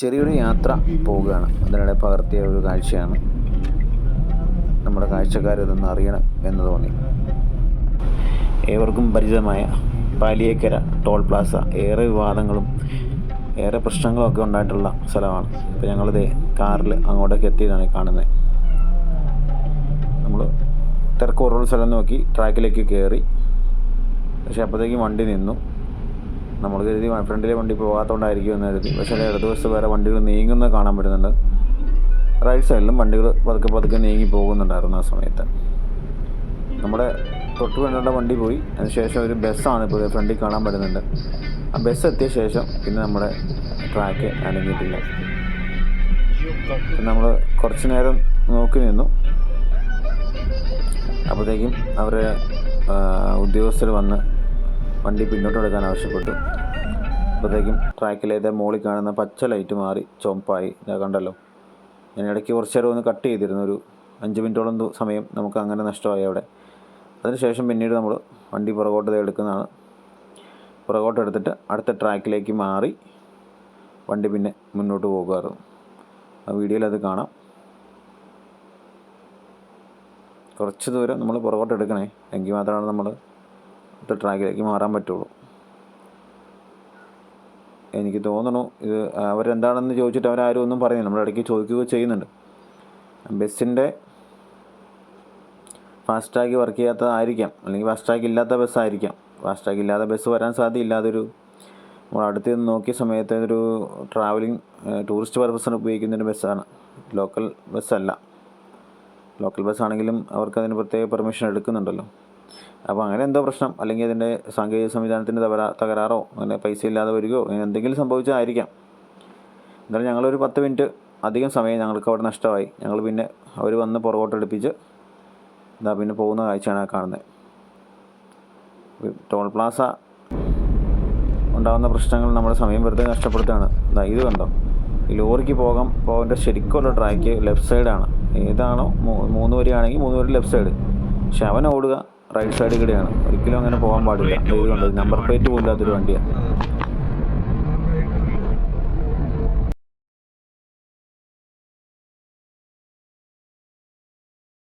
ചെറിയൊരു യാത്ര പോവുകയാണ്. അതിനിടെ പകർത്തിയ ഒരു കാഴ്ചയാണ് നമ്മുടെ കാഴ്ചക്കാരിതൊന്ന് അറിയണം എന്ന് തോന്നി. ഏവർക്കും പരിചിതമായ പാലിയേക്കര ടോൾ പ്ലാസ. ഏറെ വിവാദങ്ങളും ഏറെ പ്രശ്നങ്ങളൊക്കെ ഉണ്ടായിട്ടുള്ള സ്ഥലമാണ്. ഇപ്പോൾ ഞങ്ങളിത് കാറിൽ അങ്ങോട്ടേക്ക് എത്തിയതാണ് കാണുന്നത് നമ്മൾ തിരക്ക് കുറവുള്ള സ്ഥലം നോക്കി ട്രാക്കിലേക്ക് കയറി. പക്ഷേ അപ്പോഴത്തേക്കും വണ്ടി നിന്നു. നമ്മൾ കരുതി ഫ്രണ്ടിലെ വണ്ടി പോകാത്തതുകൊണ്ടായിരിക്കും എന്ന് കരുതി. പക്ഷേ ഇടത് വശത്ത് വേറെ വണ്ടികൾ നീങ്ങുന്നത് കാണാൻ പറ്റുന്നുണ്ട്. റൈറ്റ് സൈഡിലും വണ്ടികൾ പതുക്കെ പതുക്കെ നീങ്ങി പോകുന്നുണ്ടായിരുന്നു ആ സമയത്ത്. നമ്മുടെ തൊട്ട് വേണ്ട വണ്ടി പോയി. അതിനുശേഷം ഒരു ബസ്സാണ് ഇപ്പോൾ ഫ്രണ്ടിൽ കാണാൻ പറ്റുന്നുണ്ട്. ആ ബസ് എത്തിയ ശേഷം പിന്നെ നമ്മുടെ ട്രാക്ക് അനങ്ങിയിട്ടില്ല. നമ്മൾ കുറച്ച് നേരം നോക്കി നിന്നു. അപ്പോഴത്തേക്കും അവരെ ഉദ്യോഗസ്ഥർ വന്ന് വണ്ടി പിന്നോട്ട് എടുക്കാൻ ആവശ്യപ്പെട്ടു. അപ്പോഴത്തേക്കും ട്രാക്കിലേതെ മോളിൽ കാണുന്ന പച്ച ലൈറ്റ് മാറി ചുമപ്പായി കണ്ടല്ലോ. ഞാൻ ഇടയ്ക്ക് കുറച്ച് നേരം ഒന്ന് കട്ട് ചെയ്തിരുന്നു. ഒരു അഞ്ച് മിനിറ്റോളം സമയം നമുക്ക് അങ്ങനെ നഷ്ടമായി അവിടെ. അതിനുശേഷം പിന്നീട് നമ്മൾ വണ്ടി പുറകോട്ട് എടുക്കുന്നതാണ്. പുറകോട്ട് എടുത്തിട്ട് അടുത്ത ട്രാക്കിലേക്ക് മാറി വണ്ടി പിന്നെ മുന്നോട്ട് പോകുമായിരുന്നു. ആ വീഡിയോയിൽ അത് കാണാം. കുറച്ച് ദൂരം നമ്മൾ പുറകോട്ട് എടുക്കണേ. എങ്കിൽ മാത്രമാണ് നമ്മൾ ട്രാക്കിലേക്ക് മാറാൻ പറ്റുള്ളൂ. എനിക്ക് തോന്നണു ഇത് അവരെന്താണെന്ന് ചോദിച്ചിട്ട് അവരാരും ഒന്നും പറയുന്നില്ല. നമ്മുടെ ഇടയ്ക്ക് ചോദിക്കുകയോ ചെയ്യുന്നുണ്ട്. ബസ്സിന്റെ ഫാസ്റ്റാഗ് വർക്ക് ചെയ്യാത്തതായിരിക്കാം. അല്ലെങ്കിൽ ഫാസ്റ്റാഗ് ഇല്ലാത്ത ബസ്സായിരിക്കാം. ഫാസ്റ്റാഗ് ഇല്ലാത്ത ബസ് വരാൻ സാധ്യതയില്ല അതൊരു നമ്മൾ അടുത്ത് നിന്ന് നോക്കിയ സമയത്ത് ഒരു ട്രാവലിംഗ് ടൂറിസ്റ്റ് പർപ്പസിന് ഉപയോഗിക്കുന്ന ഒരു ബസ്സാണ്. ലോക്കൽ ബസ്സല്ല. ലോക്കൽ ബസ്സാണെങ്കിലും അവർക്ക് അതിന് പ്രത്യേക പെർമിഷൻ എടുക്കുന്നുണ്ടല്ലോ. അപ്പോൾ അങ്ങനെ എന്തോ പ്രശ്നം അല്ലെങ്കിൽ അതിന്റെ സാങ്കേതിക സംവിധാനത്തിന്റെ തകരാ തകരാറോ അങ്ങനെ പൈസ ഇല്ലാതെ വരികയോ അങ്ങനെ എന്തെങ്കിലും സംഭവിച്ചതായിരിക്കാം എന്നാലും ഞങ്ങളൊരു പത്ത് മിനിറ്റ് അധികം സമയം ഞങ്ങൾക്ക് അവിടെ നഷ്ടമായി. ഞങ്ങൾ പിന്നെ അവർ വന്ന് പുറകോട്ടെടുപ്പിച്ച് ഇതാ പിന്നെ പോകുന്ന കാഴ്ചയാണ് കാണുന്നത്. ടോൾ പ്ലാസ ഉണ്ടാകുന്ന പ്രശ്നങ്ങൾ നമ്മുടെ സമയം വെറുതെ നഷ്ടപ്പെടുത്തുകയാണ്. ഇതാ ഇത് കണ്ടോ? ഈ ലോറിക്ക് പോകാൻ പോകേണ്ട ശരിക്കുള്ള ട്രാക്ക് ലെഫ്റ്റ് സൈഡാണ്. ഏതാണോ മൂന്ന് വരിയാണെങ്കിൽ മൂന്ന് വരി ലെഫ്റ്റ് സൈഡ്. പക്ഷെ അവൻ ഓടുക. റൈറ്റ് സൈഡിൽ കൂടെയാണ് ഒരിക്കലും അങ്ങനെ പോകാൻ പാടില്ല. നമ്പർ പ്ലേറ്റ് പോലും ഇല്ലാത്തൊരു വണ്ടിയാണ്